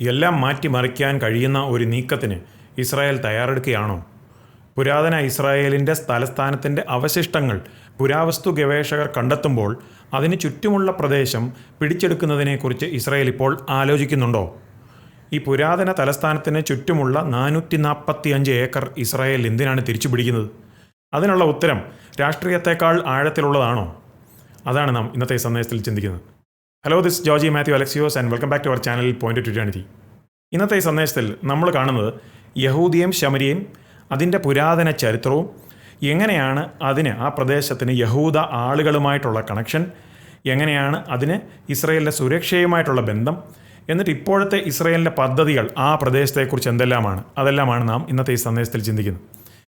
എല്ലാം മാറ്റിമറിക്കാൻ കഴിയുന്ന ഒരു നീക്കത്തിന് ഇസ്രായേൽ തയ്യാറെടുക്കുകയാണോ? പുരാതന ഇസ്രായേലിന്റെ തലസ്ഥാനത്തിന്റെ അവശിഷ്ടങ്ങൾ പുരാവസ്തു ഗവേഷകർ കണ്ടെത്തുമ്പോൾ അതിന് ചുറ്റുമുള്ള പ്രദേശം പിടിച്ചെടുക്കുന്നതിനെക്കുറിച്ച് ഇസ്രായേൽ ഇപ്പോൾ ആലോചിക്കുന്നുണ്ടോ? ഈ പുരാതന തലസ്ഥാനത്തിന് ചുറ്റുമുള്ള നാനൂറ്റി നാൽപ്പത്തി അഞ്ച് ഏക്കർ ഇസ്രായേൽ എന്തിനാണ് തിരിച്ചു പിടിക്കുന്നത് അതിനുള്ള ഉത്തരം രാഷ്ട്രീയത്തെക്കാൾ ആഴത്തിലുള്ളതാണോ? അതാണ് നാം ഇന്നത്തെ സന്ദേശത്തിൽ ചിന്തിക്കുന്നത്. Hello this Georgie Mathew Alexios and welcome back to our channel point two twenty ഇന്നത്തെ ഈ സന്ദേശത്തിൽ നമ്മൾ കാണുന്നത് യഹൂദിയും ശമരിയും അതിന്റെ പുരാതന ചരിത്രവും എങ്ങനെയാണ് അതിന് ആ പ്രദേശത്തിന് യഹൂദ ആളുകളുമായിട്ടുള്ള കണക്ഷൻ എങ്ങനെയാണ് അതിന് ഇസ്രയേലിന്റെ സുരക്ഷയുമായിട്ടുള്ള ബന്ധം എന്നിട്ട് ഇപ്പോഴത്തെ ഇസ്രയേലിന്റെ പദ്ധതികൾ ആ പ്രദേശത്തെക്കുറിച്ച് എന്തെല്ലാമാണ് അതെല്ലാമാണ് നാം ഇന്നത്തെ ഈ സന്ദേശത്തിൽ ചിന്തിക്കുന്നത്.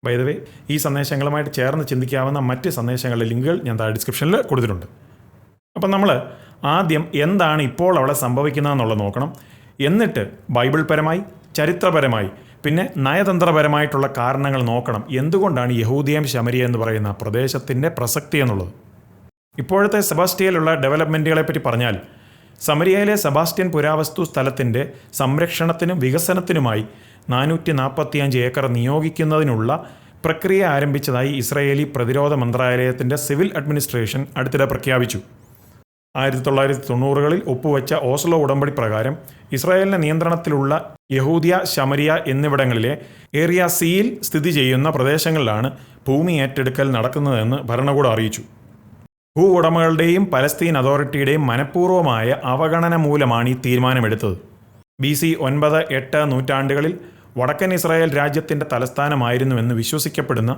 വൈദവേ ഈ സന്ദേശങ്ങളുമായിട്ട് ചേർന്ന് ചിന്തിക്കാവുന്ന മറ്റ് സന്ദേശങ്ങളുടെ ലിങ്കുകൾ ഞാൻ താഴെ ഡിസ്ക്രിപ്ഷനിൽ കൊടുത്തിട്ടുണ്ട്. അപ്പം നമ്മൾ ആദ്യം എന്താണ് ഇപ്പോൾ അവിടെ സംഭവിക്കുന്നതെന്നുള്ളത് നോക്കണം. എന്നിട്ട് ബൈബിൾ പരമായി ചരിത്രപരമായി പിന്നെ നയതന്ത്രപരമായിട്ടുള്ള കാരണങ്ങൾ നോക്കണം. എന്തുകൊണ്ടാണ് യഹൂദിയം ശമരിയ എന്ന് പറയുന്ന പ്രദേശത്തിന്റെ പ്രസക്തി എന്നുള്ളത്? ഇപ്പോഴത്തെ സെബാസ്റ്റിയയിലുള്ള ഡെവലപ്മെന്റുകളെ പറ്റി പറഞ്ഞാൽ സമരിയയിലെ സെബാസ്റ്റ്യൻ പുരാവസ്തു സ്ഥലത്തിന്റെ സംരക്ഷണത്തിനും വികസനത്തിനുമായി നാനൂറ്റി നാൽപ്പത്തിയഞ്ച് ഏക്കർ നിയോഗിക്കുന്നതിനുള്ള പ്രക്രിയ ആരംഭിച്ചതായി ഇസ്രയേലി പ്രതിരോധ മന്ത്രാലയത്തിന്റെ സിവിൽ അഡ്മിനിസ്ട്രേഷൻ അടുത്തിടെ പ്രഖ്യാപിച്ചു. ആയിരത്തി തൊള്ളായിരത്തി തൊണ്ണൂറുകളിൽ ഒപ്പുവെച്ച ഓസ്ലോ ഉടമ്പടി പ്രകാരം ഇസ്രായേലിന്റെ നിയന്ത്രണത്തിലുള്ള യഹൂദിയ ശമരിയ എന്നിവിടങ്ങളിലെ ഏറിയ സിയിൽ സ്ഥിതി ചെയ്യുന്ന പ്രദേശങ്ങളിലാണ് ഭൂമി ഏറ്റെടുക്കൽ നടക്കുന്നതെന്ന് ഭരണകൂടം അറിയിച്ചു. ഭൂ ഉടമകളുടെയും പലസ്തീൻ അതോറിറ്റിയുടെയും മനഃപൂർവമായ അവഗണന മൂലമാണ് ഈ തീരുമാനമെടുത്തത്. ബി സി ഒൻപത് എട്ട് നൂറ്റാണ്ടുകളിൽ വടക്കൻ ഇസ്രായേൽ രാജ്യത്തിന്റെ തലസ്ഥാനമായിരുന്നുവെന്ന് വിശ്വസിക്കപ്പെടുന്ന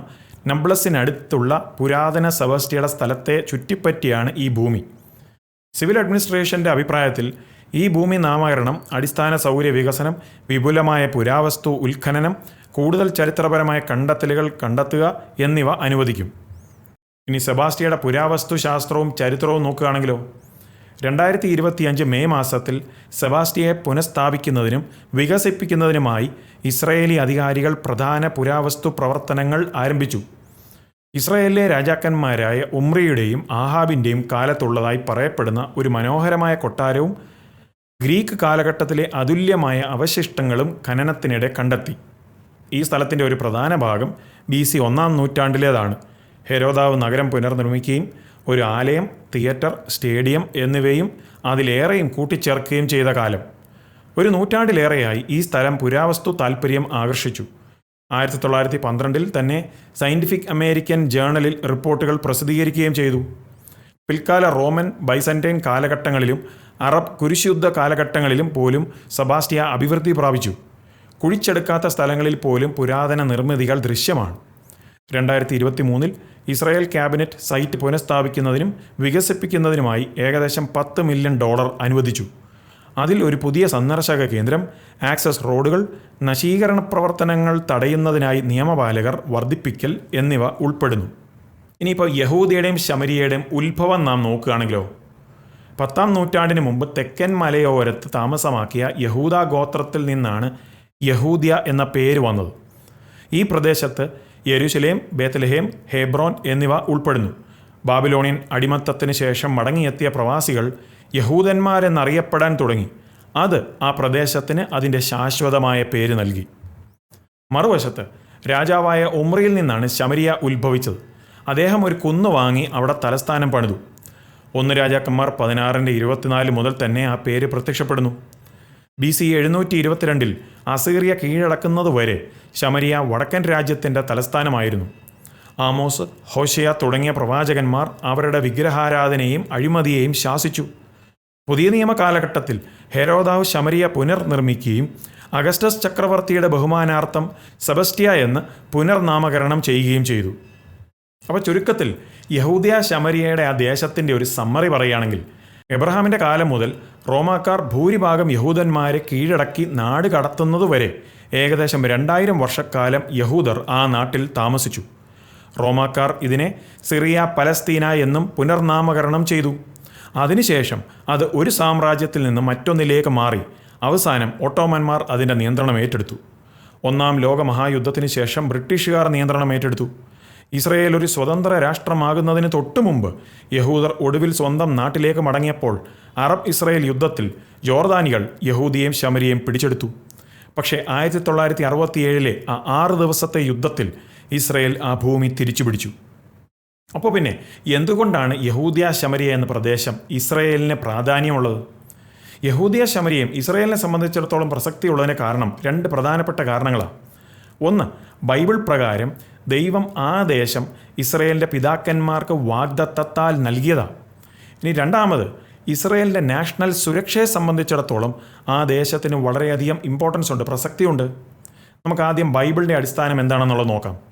നബ്ലസിനടുത്തുള്ള പുരാതന സെബസ്റ്റിയുടെ സ്ഥലത്തെ ചുറ്റിപ്പറ്റിയാണ് ഈ ഭൂമി. സിവിൽ അഡ്മിനിസ്ട്രേഷന്റെ അഭിപ്രായത്തിൽ ഈ ഭൂമി നാമകരണം അടിസ്ഥാന സൗകര്യ വികസനം വിപുലമായ പുരാവസ്തു ഉത്ഖനനം കൂടുതൽ ചരിത്രപരമായ കണ്ടെത്തലുകൾ കണ്ടെത്തുക എന്നിവ അനുവദിക്കും. ഇനി സെബാസ്റ്റിയുടെ പുരാവസ്തു ശാസ്ത്രവും ചരിത്രവും നോക്കുകയാണെങ്കിലോ? രണ്ടായിരത്തി ഇരുപത്തിയഞ്ച് മെയ് മാസത്തിൽ സെബാസ്റ്റിയെ പുനഃസ്ഥാപിക്കുന്നതിനും വികസിപ്പിക്കുന്നതിനുമായി ഇസ്രയേലി അധികാരികൾ പ്രധാന പുരാവസ്തു പ്രവർത്തനങ്ങൾ ആരംഭിച്ചു. ഇസ്രായേലിലെ രാജാക്കന്മാരായ ഉമ്രിയുടെയും ആഹാബിന്റെയും കാലത്തുള്ളതായി പറയപ്പെടുന്ന ഒരു മനോഹരമായ കൊട്ടാരവും ഗ്രീക്ക് കാലഘട്ടത്തിലെ അതുല്യമായ അവശിഷ്ടങ്ങളും ഖനനത്തിനിടെ കണ്ടെത്തി. ഈ സ്ഥലത്തിന്റെ ഒരു പ്രധാന ഭാഗം ബി സി ഒന്നാം നൂറ്റാണ്ടിലേതാണ്. ഹെരോദാവ് നഗരം പുനർനിർമ്മിക്കുകയും ഒരു ആലയം തിയേറ്റർ സ്റ്റേഡിയം എന്നിവയും അതിലേറെയും കൂട്ടിച്ചേർക്കുകയും ചെയ്ത കാലം. ഒരു നൂറ്റാണ്ടിലേറെയായി ഈ സ്ഥലം പുരാവസ്തു താൽപ്പര്യം ആകർഷിച്ചു. ആയിരത്തി തൊള്ളായിരത്തി പന്ത്രണ്ടിൽ തന്നെ സയന്റിഫിക് അമേരിക്കൻ ജേണലിൽ റിപ്പോർട്ടുകൾ പ്രസിദ്ധീകരിക്കുകയും ചെയ്തു. പിൽക്കാല റോമൻ ബൈസന്റൈൻ കാലഘട്ടങ്ങളിലും അറബ് കുരിശുദ്ധ കാലഘട്ടങ്ങളിലും പോലും സബാസ്റ്റിയ അഭിവൃദ്ധി പ്രാപിച്ചു. കുഴിച്ചെടുക്കാത്ത സ്ഥലങ്ങളിൽ പോലും പുരാതന നിർമ്മിതികൾ ദൃശ്യമാണ്. രണ്ടായിരത്തി ഇരുപത്തി മൂന്നിൽ ഇസ്രായേൽ ക്യാബിനറ്റ് സൈറ്റ് പുനഃസ്ഥാപിക്കുന്നതിനും വികസിപ്പിക്കുന്നതിനുമായി ഏകദേശം പത്ത് മില്യൺ ഡോളർ അനുവദിച്ചു. അതിൽ ഒരു പുതിയ സന്ദർശക കേന്ദ്രം ആക്സസ് റോഡുകൾ നശീകരണ പ്രവർത്തനങ്ങൾ തടയുന്നതിനായി നിയമപാലകർ വർദ്ധിപ്പിക്കൽ എന്നിവ ഉൾപ്പെടുന്നു. ഇനിയിപ്പോൾ യഹൂദിയുടെയും ശമരിയുടെയും ഉത്ഭവം നാം നോക്കുകയാണെങ്കിലോ? പത്താം നൂറ്റാണ്ടിന് മുമ്പ് തെക്കൻ മലയോരത്ത് താമസമാക്കിയ യഹൂദ ഗോത്രത്തിൽ നിന്നാണ് യഹൂദിയ എന്ന പേര് വന്നത്. ഈ പ്രദേശത്ത് യെരുശലേം ബേത്തലഹേം ഹേബ്രോൻ എന്നിവ ഉൾപ്പെടുന്നു. ബാബിലോണിയൻ അടിമത്തത്തിന് ശേഷം മടങ്ങിയെത്തിയ പ്രവാസികൾ യഹൂദന്മാരെന്നറിയപ്പെടാൻ തുടങ്ങി. അത് ആ പ്രദേശത്തിന് അതിന്റെ ശാശ്വതമായ പേര് നൽകി. മറുവശത്ത് രാജാവായ ഉമ്രയിൽ നിന്നാണ് ശമരിയ ഉത്ഭവിച്ചത്. അദ്ദേഹം ഒരു കുന്ന് വാങ്ങി അവിടെ തലസ്ഥാനം പണിതു. ഒന്ന് രാജാക്കന്മാർ പതിനാറിന്റെ ഇരുപത്തിനാല് മുതൽ തന്നെ ആ പേര് പ്രത്യക്ഷപ്പെടുന്നു. ബി സി എഴുന്നൂറ്റി ഇരുപത്തിരണ്ടിൽ അസീറിയ കീഴടക്കുന്നതുവരെ ശമരിയ വടക്കൻ രാജ്യത്തിന്റെ തലസ്ഥാനമായിരുന്നു. ആമോസ് ഹോഷയ തുടങ്ങിയ പ്രവാചകന്മാർ അവരുടെ വിഗ്രഹാരാധനയെയും അഴിമതിയെയും ശാസിച്ചു. പുതിയ നിയമ കാലഘട്ടത്തിൽ ഹെരോദാവ് ശമരിയ പുനർനിർമ്മിക്കുകയും അഗസ്റ്റസ് ചക്രവർത്തിയുടെ ബഹുമാനാർത്ഥം സെബസ്റ്റിയ എന്ന് പുനർനാമകരണം ചെയ്യുകയും ചെയ്തു. അപ്പോൾ ചുരുക്കത്തിൽ യഹൂദിയ ശമരിയയുടെ ആ ദേശത്തിന്റെ ഒരു സമ്മറി പറയുകയാണെങ്കിൽ എബ്രഹാമിന്റെ കാലം മുതൽ റോമാക്കാർ ഭൂരിഭാഗം യഹൂദന്മാരെ കീഴടക്കി നാട് കടത്തുന്നതുവരെ ഏകദേശം രണ്ടായിരം വർഷക്കാലം യഹൂദർ ആ നാട്ടിൽ താമസിച്ചു. റോമാക്കാർ ഇതിനെ സിറിയ പലസ്തീന എന്നും പുനർനാമകരണം ചെയ്തു. അതിനുശേഷം അത് ഒരു സാമ്രാജ്യത്തിൽ നിന്ന് മറ്റൊന്നിലേക്ക് മാറി. അവസാനം ഒട്ടോമന്മാർ അതിന്റെ നിയന്ത്രണം ഏറ്റെടുത്തു. ഒന്നാം ലോക മഹായുദ്ധത്തിന് ശേഷം ബ്രിട്ടീഷുകാർ നിയന്ത്രണം ഏറ്റെടുത്തു. ഇസ്രയേൽ ഒരു സ്വതന്ത്ര രാഷ്ട്രമാകുന്നതിന് തൊട്ടു മുമ്പ് യഹൂദർ ഒടുവിൽ സ്വന്തം നാട്ടിലേക്ക് മടങ്ങിയപ്പോൾ അറബ് ഇസ്രയേൽ യുദ്ധത്തിൽ ജോർദാനികൾ യഹൂദിയെയും ശമരിയെയും പിടിച്ചെടുത്തു. പക്ഷേ ആയിരത്തി തൊള്ളായിരത്തി അറുപത്തിയേഴിലെ ആ ആറ് ദിവസത്തെ യുദ്ധത്തിൽ ഇസ്രയേൽ ആ ഭൂമി തിരിച്ചു പിടിച്ചു അപ്പോൾ പിന്നെ എന്തുകൊണ്ടാണ് യഹൂദിയ ശമരിയ എന്ന പ്രദേശം ഇസ്രയേലിന് പ്രാധാന്യമുള്ളത്? യഹൂദിയ ശമരിയയും ഇസ്രയേലിനെ സംബന്ധിച്ചിടത്തോളം പ്രസക്തിയുള്ളതിന് കാരണം രണ്ട് പ്രധാനപ്പെട്ട കാരണങ്ങളാണ്. ഒന്ന് ബൈബിൾ പ്രകാരം ദൈവം ആ ദേശം ഇസ്രയേലിന്റെ പിതാക്കന്മാർക്ക് വാഗ്ദത്തത്താൽ നൽകിയതാണ്. ഇനി രണ്ടാമത് ഇസ്രയേലിന്റെ നാഷണൽ സുരക്ഷയെ സംബന്ധിച്ചിടത്തോളം ആ ദേശത്തിന് വളരെയധികം ഇമ്പോർട്ടൻസ് ഉണ്ട് പ്രസക്തിയുണ്ട്. നമുക്ക് ആദ്യം ബൈബിളിന്റെ അടിസ്ഥാനം എന്താണെന്നുള്ളത് നോക്കാം.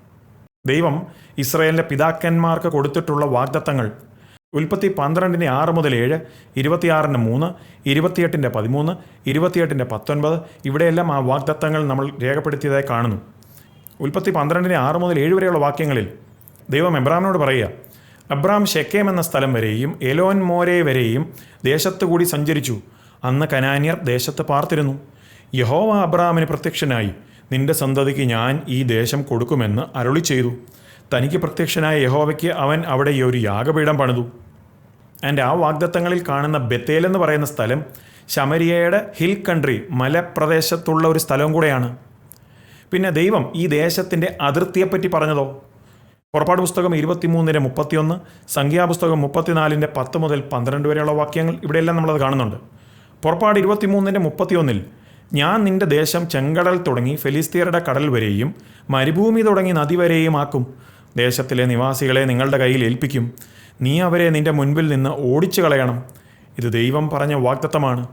ദൈവം ഇസ്രയേലിന്റെ പിതാക്കന്മാർക്ക് കൊടുത്തിട്ടുള്ള വാഗ്ദത്തങ്ങൾ. ഉൽപ്പത്തി പന്ത്രണ്ടിന് ആറ് മുതൽ ഏഴ് ഇരുപത്തിയാറിന് മൂന്ന് ഇരുപത്തിയെട്ടിന്റെ പതിമൂന്ന് ഇരുപത്തിയെട്ടിന്റെ പത്തൊൻപത് ഇവിടെയെല്ലാം ആ വാഗ്ദത്തങ്ങൾ നമ്മൾ രേഖപ്പെടുത്തിയതായി കാണുന്നു. ഉൽപ്പത്തി പന്ത്രണ്ടിന് ആറ് മുതൽ ഏഴ് വരെയുള്ള വാക്യങ്ങളിൽ ദൈവം എബ്രാമിനോട് പറയുക അബ്രാം ഷെക്കേം എന്ന സ്ഥലം വരെയും എലോൻ മോരെ വരെയും ദേശത്തുകൂടി സഞ്ചരിച്ചു. അന്ന് കനാനിയർ ദേശത്ത് പാർത്തിരുന്നു. യഹോവ അബ്രാമിന് പ്രത്യക്ഷനായി. നിന്റെ സന്തതിക്ക് ഞാൻ ഈ ദേശം കൊടുക്കുമെന്ന് അരുളി ചെയ്തു. തനിക്ക് പ്രത്യക്ഷനായ യഹോവയ്ക്ക് അവൻ അവിടെ ഒരു യാഗപീഠം പണിതു. ആൻഡ് ആ വാഗ്ദത്തങ്ങളിൽ കാണുന്ന ബത്തേൽ എന്ന് പറയുന്ന സ്ഥലം ശമരിയയുടെ ഹിൽ കൺട്രി മലപ്രദേശത്തുള്ള ഒരു സ്ഥലവും കൂടെയാണ്. പിന്നെ ദൈവം ഈ ദേശത്തിന്റെ അതിർത്തിയെപ്പറ്റി പറഞ്ഞതോ? പുറപ്പാട് പുസ്തകം ഇരുപത്തിമൂന്നിന്റെ മുപ്പത്തിയൊന്ന് സംഖ്യാപുസ്തകം മുപ്പത്തിനാലിന്റെ പത്ത് മുതൽ പന്ത്രണ്ട് വരെയുള്ള വാക്യങ്ങൾ ഇവിടെയെല്ലാം നമ്മളത് കാണുന്നുണ്ട്. പുറപ്പാട് ഇരുപത്തിമൂന്നിന്റെ മുപ്പത്തിയൊന്നിൽ ഞാൻ നിന്റെ ദേശം ചെങ്കടൽ തുടങ്ങി ഫെലിസ്തീയരുടെ കടൽ വരെയും മരുഭൂമി തുടങ്ങി നദി വരെയും ആക്കും. ദേശത്തിലെ നിവാസികളെ നിങ്ങളുടെ കയ്യിൽ ഏൽപ്പിക്കും. നീ അവരെ നിന്റെ മുൻപിൽ നിന്ന് ഓടിച്ചു കളയണം. ഇത് ദൈവം പറഞ്ഞ വാഗ്ദത്തമാണ്.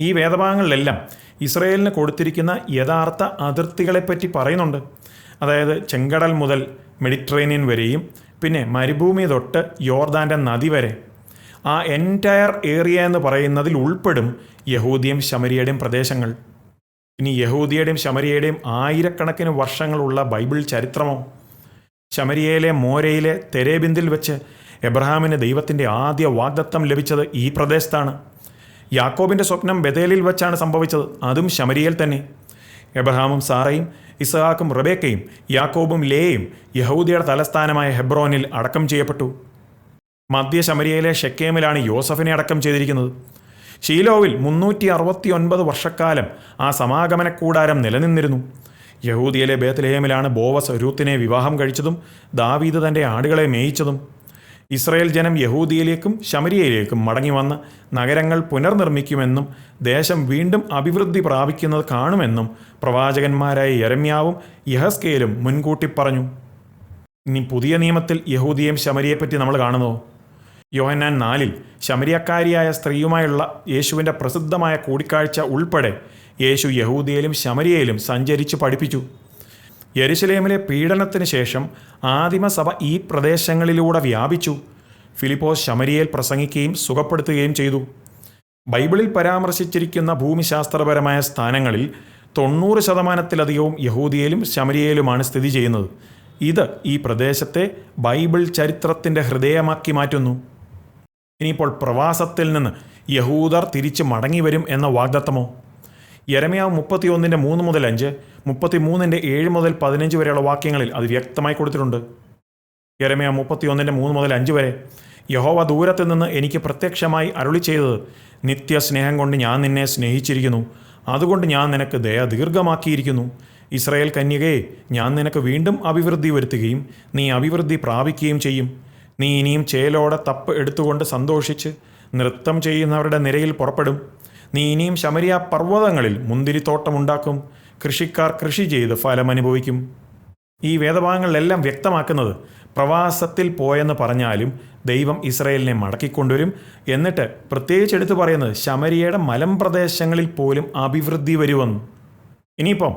ഈ വേദഭാഗങ്ങളിലെല്ലാം ഇസ്രയേലിന് കൊടുത്തിരിക്കുന്ന യഥാർത്ഥ അതിർത്തികളെപ്പറ്റി പറയുന്നുണ്ട്. അതായത് ചെങ്കടൽ മുതൽ മെഡിറ്ററേനിയൻ വരെയും പിന്നെ മരുഭൂമി തൊട്ട് യോർദാന്റെ നദി വരെ. ആ എന്റയർ ഏരിയ എന്ന് പറയുന്നതിൽ ഉൾപ്പെടും യഹൂദിയും ശമരിയുടെയും പ്രദേശങ്ങൾ. ഇനി യഹൂദിയുടെയും ശമരിയയുടെയും ആയിരക്കണക്കിന് വർഷങ്ങളുള്ള ബൈബിൾ ചരിത്രമോ? ശമരിയയിലെ മോരയിലെ തെരേബിന്ദിൽ വെച്ച് എബ്രഹാമിന് ദൈവത്തിന്റെ ആദ്യ വാഗ്ദത്തം ലഭിച്ചത് ഈ പ്രദേശത്താണ്. യാക്കോബിന്റെ സ്വപ്നം ബദേലിൽ വെച്ചാണ് സംഭവിച്ചത്. അതും ശമരിയയിൽ തന്നെ. എബ്രഹാമും സാറയും ഇസഹാക്കും റബേക്കയും യാക്കോബും ലേയും യഹൂദിയുടെ തലസ്ഥാനമായ ഹെബ്രോനിൽ അടക്കം ചെയ്യപ്പെട്ടു. മധ്യ ശമരിയയിലെ ഷെക്കേമിലാണ് യോസഫിനെ അടക്കം ചെയ്തിരിക്കുന്നത്. ഷീലോവിൽ മുന്നൂറ്റി അറുപത്തി ഒൻപത് വർഷക്കാലം ആ സമാഗമന കൂടാരം നിലനിന്നിരുന്നു. യഹൂദിയിലെ ബേത്ലഹേമിലാണ് ബോവസ് രൂത്തിനെ വിവാഹം കഴിച്ചതും ദാവീദ് തന്റെ ആടുകളെ മേയിച്ചതും. ഇസ്രയേൽ ജനം യഹൂദിയിലേക്കും ശമരിയയിലേക്കും മടങ്ങി വന്ന് നഗരങ്ങൾ പുനർനിർമ്മിക്കുമെന്നും ദേശം വീണ്ടും അഭിവൃദ്ധി പ്രാപിക്കുന്നത് കാണുമെന്നും പ്രവാചകന്മാരായ യരമ്യാവും യഹസ്കേലും മുൻകൂട്ടി പറഞ്ഞു. ഇനി പുതിയ നിയമത്തിൽ യഹൂദിയെയും ശമരിയെപ്പറ്റി നമ്മൾ കാണുന്നു യോഹന്നാൻ നാലിൽ ശമരിയക്കാരിയായ സ്ത്രീയുമായുള്ള യേശുവിന്റെ പ്രസിദ്ധമായ കൂടിക്കാഴ്ച ഉൾപ്പെടെ യേശു യഹൂദിയയിലും ശമരിയയിലും സഞ്ചരിച്ച് പഠിപ്പിച്ചു. യരുസലേമിലെ പീഡനത്തിന് ശേഷം ആദിമസഭ ഈ പ്രദേശങ്ങളിലൂടെ വ്യാപിച്ചു. ഫിലിപ്പോസ് ശമരിയയിൽ പ്രസംഗിക്കുകയും സുഖപ്പെടുത്തുകയും ചെയ്തു. ബൈബിളിൽ പരാമർശിച്ചിരിക്കുന്ന ഭൂമിശാസ്ത്രപരമായ സ്ഥാനങ്ങളിൽ തൊണ്ണൂറ് ശതമാനത്തിലധികവും യഹൂദിയയിലും ശമരിയയിലുമാണ് സ്ഥിതി ചെയ്യുന്നത്. ഇത് ഈ പ്രദേശത്തെ ബൈബിൾ ചരിത്രത്തിന്റെ ഹൃദയമാക്കി മാറ്റുന്നു. ഇനിയിപ്പോൾ പ്രവാസത്തിൽ നിന്ന് യഹൂദർ തിരിച്ച് മടങ്ങി വരും എന്ന വാഗ്ദത്തമോ? യരമയാവ് മുപ്പത്തിയൊന്നിന്റെ മൂന്ന് മുതൽ അഞ്ച് മുപ്പത്തി മൂന്നിന്റെ ഏഴ് മുതൽ പതിനഞ്ച് വരെയുള്ള വാക്യങ്ങളിൽ അത് വ്യക്തമായി കൊടുത്തിട്ടുണ്ട്. യരമയാവ് മുപ്പത്തിയൊന്നിന്റെ മൂന്ന് മുതൽ അഞ്ച് വരെ യഹോവ ദൂരത്തു നിന്ന് എനിക്ക് പ്രത്യക്ഷമായി അരുളി ചെയ്തത് നിത്യസ്നേഹം കൊണ്ട് ഞാൻ നിന്നെ സ്നേഹിച്ചിരിക്കുന്നു. അതുകൊണ്ട് ഞാൻ നിനക്ക് ദയ ദീർഘമാക്കിയിരിക്കുന്നു. ഇസ്രയേൽ കന്യകയെ ഞാൻ നിനക്ക് വീണ്ടും അഭിവൃദ്ധി വരുത്തുകയും നീ അഭിവൃദ്ധി പ്രാപിക്കുകയും ചെയ്യും. നീ ഇനിയും ചേലോടെ തപ്പ് എടുത്തുകൊണ്ട് സന്തോഷിച്ച് നൃത്തം ചെയ്യുന്നവരുടെ നിരയിൽ പുറപ്പെടും. നീ ഇനിയും ശമരിയ പർവതങ്ങളിൽ മുന്തിരിത്തോട്ടമുണ്ടാക്കും കൃഷിക്കാർ കൃഷി ചെയ്ത് ഫലമനുഭവിക്കും ഈ വേദഭാഗങ്ങളിലെല്ലാം വ്യക്തമാക്കുന്നത് പ്രവാസത്തിൽ പോയെന്ന് പറഞ്ഞാലും ദൈവം ഇസ്രയേലിനെ മടക്കിക്കൊണ്ടുവരും. എന്നിട്ട് പ്രത്യേകിച്ച് എടുത്തു പറയുന്നത് ശമരിയയുടെ മലമ്പ്രദേശങ്ങളിൽ പോലും അഭിവൃദ്ധി വരുമെന്ന്. ഇനിയിപ്പം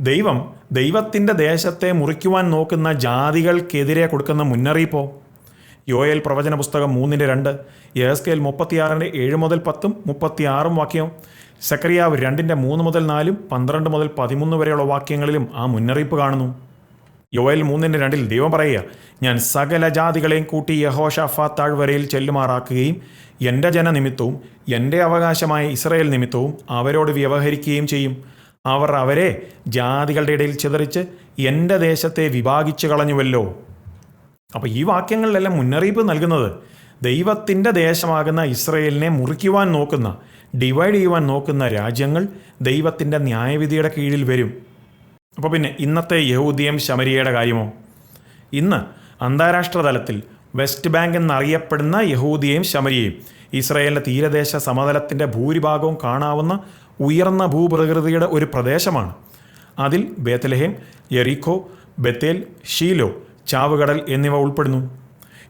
ദൈവം ദൈവത്തിന്റെ ദേശത്തെ മുറിക്കുവാൻ നോക്കുന്ന ജാതികൾക്കെതിരെ കൊടുക്കുന്ന മുന്നറിയിപ്പോ? യോയൽ പ്രവചന പുസ്തകം മൂന്നിന്റെ രണ്ട് എസ് കെൽ മുപ്പത്തിയാറിന്റെ ഏഴ് മുതൽ പത്തും മുപ്പത്തിയാറും വാക്യവും സക്രിയാവ് രണ്ടിന്റെ മൂന്ന് മുതൽ നാലും പന്ത്രണ്ട് മുതൽ പതിമൂന്ന് വരെയുള്ള വാക്യങ്ങളിലും ആ മുന്നറിയിപ്പ് കാണുന്നു. യോയൽ മൂന്നിന്റെ രണ്ടിൽ ദൈവം പറയുക ഞാൻ സകല ജാതികളെയും കൂട്ടി യഹോഷഫ താഴ്വരയിൽ ചെല്ലുമാറാക്കുകയും എന്റെ ജനനിമിത്തവും എന്റെ അവകാശമായ ഇസ്രയേൽ നിമിത്തവും അവരോട് വ്യവഹരിക്കുകയും ചെയ്യും. അവർ അവരെ ജാതികളുടെ ഇടയിൽ ചിതറിച്ച് എന്റെ ദേശത്തെ വിഭാഗിച്ചു കളഞ്ഞുവല്ലോ. അപ്പോൾ ഈ വാക്യങ്ങളിലെല്ലാം മുന്നറിയിപ്പ് നൽകുന്നത്? ദൈവത്തിന്റെ ദേശമാകുന്ന ഇസ്രയേലിനെ മുറിക്കുവാൻ നോക്കുന്ന ഡിവൈഡ് ചെയ്യുവാൻ നോക്കുന്ന രാജ്യങ്ങൾ ദൈവത്തിന്റെ ന്യായവിധിയുടെ കീഴിൽ വരും. അപ്പോൾ പിന്നെ ഇന്നത്തെ യഹൂദിയം ശമരിയയുടെ കാര്യമോ? ഇന്ന് അന്താരാഷ്ട്ര തലത്തിൽ വെസ്റ്റ് ബാങ്ക് എന്നറിയപ്പെടുന്ന യഹൂദിയെയും ശമരിയയും ഇസ്രയേലിന്റെ തീരദേശ സമതലത്തിന്റെ ഭൂരിഭാഗവും കാണാവുന്ന ഉയർന്ന ഭൂപ്രകൃതിയുടെ ഒരു പ്രദേശമാണ്. അതിൽ ബേത്തലഹേം യെറിക്കോ ബത്തേൽ ഷീലോ ചാവുകടൽ എന്നിവ ഉൾപ്പെടുന്നു.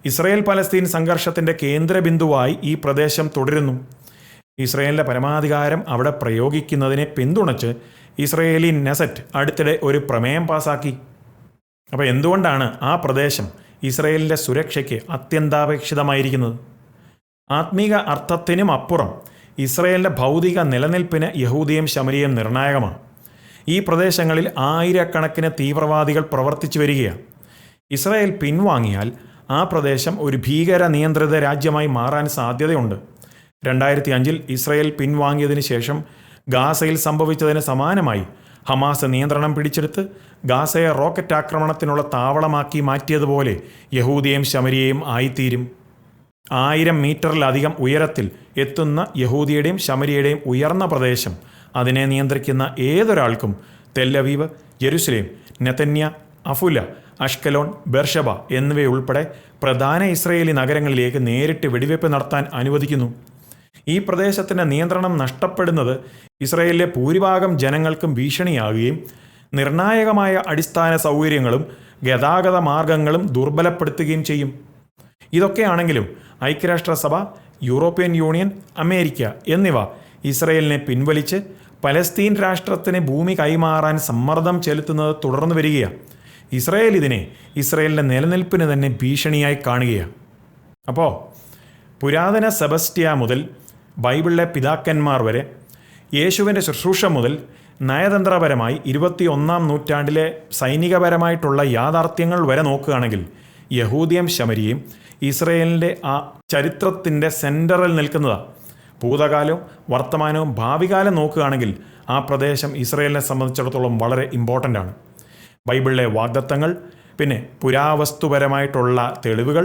ഇസ്രയേൽ പലസ്തീൻ സംഘർഷത്തിന്റെ കേന്ദ്രബിന്ദുവായി ഈ പ്രദേശം തുടരുന്നു. ഇസ്രയേലിന്റെ പരമാധികാരം അവിടെ പ്രയോഗിക്കുന്നതിനെ പിന്തുണച്ച് ഇസ്രയേലി നെസറ്റ് അടുത്തിടെ ഒരു പ്രമേയം പാസാക്കി. അപ്പോൾ എന്തുകൊണ്ടാണ് ആ പ്രദേശം ഇസ്രയേലിന്റെ സുരക്ഷയ്ക്ക് അത്യന്താപേക്ഷിതമായിരിക്കുന്നത്? ആത്മീക അർത്ഥത്തിനും അപ്പുറം ഇസ്രയേലിന്റെ ഭൗതിക നിലനിൽപ്പിന് യഹൂദിയും ശമരിയും നിർണായകമാണ്. ഈ പ്രദേശങ്ങളിൽ ആയിരക്കണക്കിന് തീവ്രവാദികൾ പ്രവർത്തിച്ചു വരികയാണ്. ഇസ്രായേൽ പിൻവാങ്ങിയാൽ ആ പ്രദേശം ഒരു ഭീകര നിയന്ത്രിത രാജ്യമായി മാറാൻ സാധ്യതയുണ്ട്. രണ്ടായിരത്തി അഞ്ചിൽ ഇസ്രായേൽ പിൻവാങ്ങിയതിന് ശേഷം ഗാസയിൽ സംഭവിച്ചതിന് സമാനമായി ഹമാസ് നിയന്ത്രണം പിടിച്ചെടുത്ത് ഗാസയെ റോക്കറ്റ് ആക്രമണത്തിനുള്ള താവളമാക്കി മാറ്റിയതുപോലെ യഹൂദിയെയും ശമരിയെയും ആയിത്തീരും. ആയിരം മീറ്ററിലധികം ഉയരത്തിൽ എത്തുന്ന യഹൂദിയുടെയും ശമരിയുടെയും ഉയർന്ന പ്രദേശം അതിനെ നിയന്ത്രിക്കുന്ന ഏതൊരാൾക്കും തെല്ലവീവ് ജെറുസലേം നെതന്യ അഫുല അഷ്കലോൺ ബെർഷബ എന്നിവയുൾപ്പെടെ പ്രധാന ഇസ്രയേലി നഗരങ്ങളിലേക്ക് നേരിട്ട് വെടിവയ്പ് നടത്താൻ അനുവദിക്കുന്നു. ഈ പ്രദേശത്തിന്റെ നിയന്ത്രണം നഷ്ടപ്പെടുന്നത് ഇസ്രയേലിലെ ഭൂരിഭാഗം ജനങ്ങൾക്കും ഭീഷണിയാകുകയും നിർണായകമായ അടിസ്ഥാന സൗകര്യങ്ങളും ഗതാഗത മാർഗങ്ങളും ദുർബലപ്പെടുത്തുകയും ചെയ്യും. ഇതൊക്കെയാണെങ്കിലും ഐക്യരാഷ്ട്രസഭ യൂറോപ്യൻ യൂണിയൻ അമേരിക്ക എന്നിവ ഇസ്രയേലിനെ പിൻവലിച്ച് പലസ്തീൻ രാഷ്ട്രത്തിന് ഭൂമി കൈമാറാൻ സമ്മർദ്ദം ചെലുത്തുന്നത് തുടർന്നു വരികയാണ്. ഇസ്രയേൽ ഇതിനെ ഇസ്രയേലിന്റെ നിലനിൽപ്പിന് തന്നെ ഭീഷണിയായി കാണുകയാണ്. അപ്പോൾ പുരാതന സെബസ്റ്റിയ മുതൽ ബൈബിളിലെ പിതാക്കന്മാർ വരെ യേശുവിന്റെ ശുശ്രൂഷ മുതൽ നയതന്ത്രപരമായി ഇരുപത്തി ഒന്നാം നൂറ്റാണ്ടിലെ സൈനികപരമായിട്ടുള്ള യാഥാർത്ഥ്യങ്ങൾ വരെ നോക്കുകയാണെങ്കിൽ യഹൂദിയം ശമരിയും ഇസ്രയേലിന്റെ ആ ചരിത്രത്തിന്റെ സെന്ററിൽ നിൽക്കുന്നതാണ് ഭൂതകാലവും വർത്തമാനവും ഭാവികാലം നോക്കുകയാണെങ്കിൽ ആ പ്രദേശം ഇസ്രയേലിനെ സംബന്ധിച്ചിടത്തോളം വളരെ ഇമ്പോർട്ടന്റ് ആണ്. ബൈബിളിലെ വാഗ്ദത്തങ്ങൾ പിന്നെ പുരാവസ്തുപരമായിട്ടുള്ള തെളിവുകൾ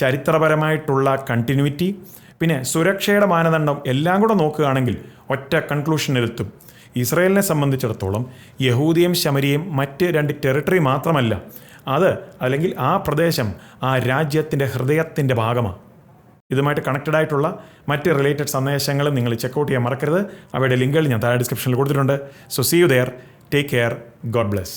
ചരിത്രപരമായിട്ടുള്ള കണ്ടിന്യൂറ്റി പിന്നെ സുരക്ഷയുടെ മാനദണ്ഡം എല്ലാം കൂടെ നോക്കുകയാണെങ്കിൽ ഒറ്റ കൺക്ലൂഷനിലെത്തും ഇസ്രയേലിനെ സംബന്ധിച്ചിടത്തോളം യഹൂദിയും ശമരിയും മറ്റ് രണ്ട് ടെറിട്ടറി മാത്രമല്ല അത് അല്ലെങ്കിൽ ആ പ്രദേശം ആ രാജ്യത്തിന്റെ ഹൃദയത്തിന്റെ ഭാഗമാണ് ഇതുമായിട്ട് കണക്റ്റഡ് ആയിട്ടുള്ള മറ്റ് റിലേറ്റഡ് സന്ദേശങ്ങൾ നിങ്ങൾ ചെക്കൗട്ട് ചെയ്യാൻ മറക്കരുത്. അവയുടെ ലിങ്കുകൾ ഞാൻ താഴെ ഡിസ്ക്രിപ്ഷനിൽ കൊടുത്തിട്ടുണ്ട്. So see you there take care God bless